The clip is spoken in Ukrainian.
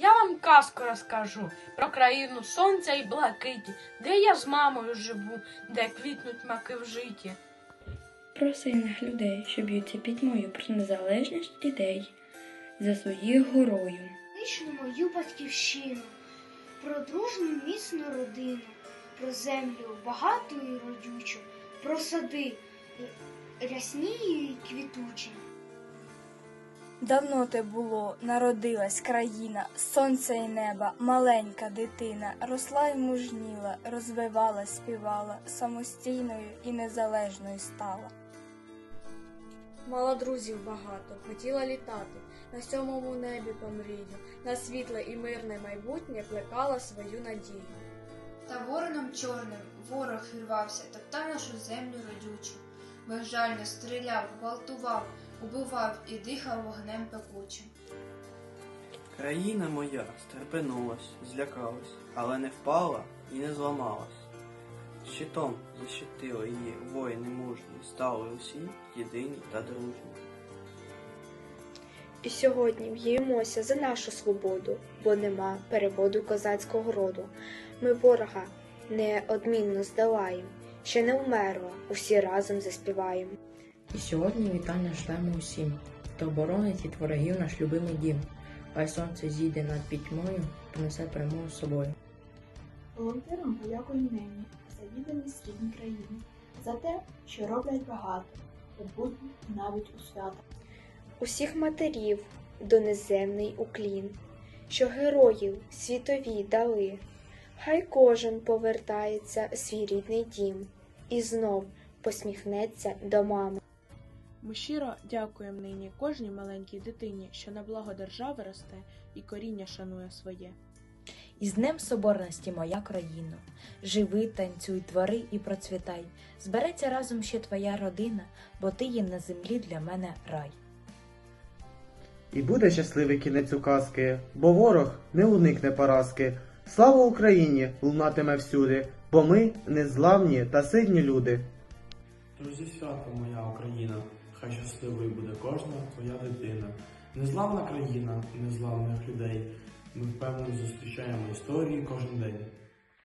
Я вам казку розкажу про країну сонця і блакиті, де я з мамою живу, де квітнуть маки в житі. Про сильних людей, що б'ються пітьмою про незалежність дітей за своїх горою. Вічну мою батьківщину, про дружну міцну родину, про землю багату і родючу, про сади рясні і квітучі. Давно те було, народилась країна, сонця і неба, маленька дитина, росла й мужніла, розвивала, співала, самостійною і незалежною стала. Мала друзів багато, хотіла літати, на сьомому небі помрію, на світле і мирне майбутнє плекала свою надію. Та вороном чорним ворог вірвався, топтав нашу землю родючу. Безжально стріляв, гвалтував, убивав і дихав вогнем пекучим. Країна моя стрепенулась, злякалась, але не впала і не зламалась. Щитом защитили її воїни мужні, стали усі єдині та дружні. І сьогодні в'їмося за нашу свободу, бо нема переводу козацького роду. Ми ворога неодмінно здолаєм, ще не вмерла, усі разом заспіваєм. І сьогодні вітання шлемо усім, хто боронить від ворогів наш любимий дім. Хай сонце зійде над пітьмою, понесе перемогу з собою. Волонтерам подякую нині за відданість рідній країні, за те, що роблять багато, у будні і навіть у свята. Усіх матерів до неземний уклін, що героїв світові дали. Хай кожен повертається в свій рідний дім і знов посміхнеться до мами. Ми щиро дякуємо нині кожній маленькій дитині, що на благо держави росте і коріння шанує своє. І з Днем Соборності, моя країно, живи, танцюй, твори і процвітай. Збереться разом ще твоя родина, бо ти є на землі для мене рай. І буде щасливий кінець у казки, бо ворог не уникне поразки. Слава Україні лунатиме всюди, бо ми незламні та сильні люди. Тож зі моя Україна, хай щасливою буде кожна твоя дитина. Незламна країна, незламних людей. Ми впевнено зустрічаємо історії кожен день.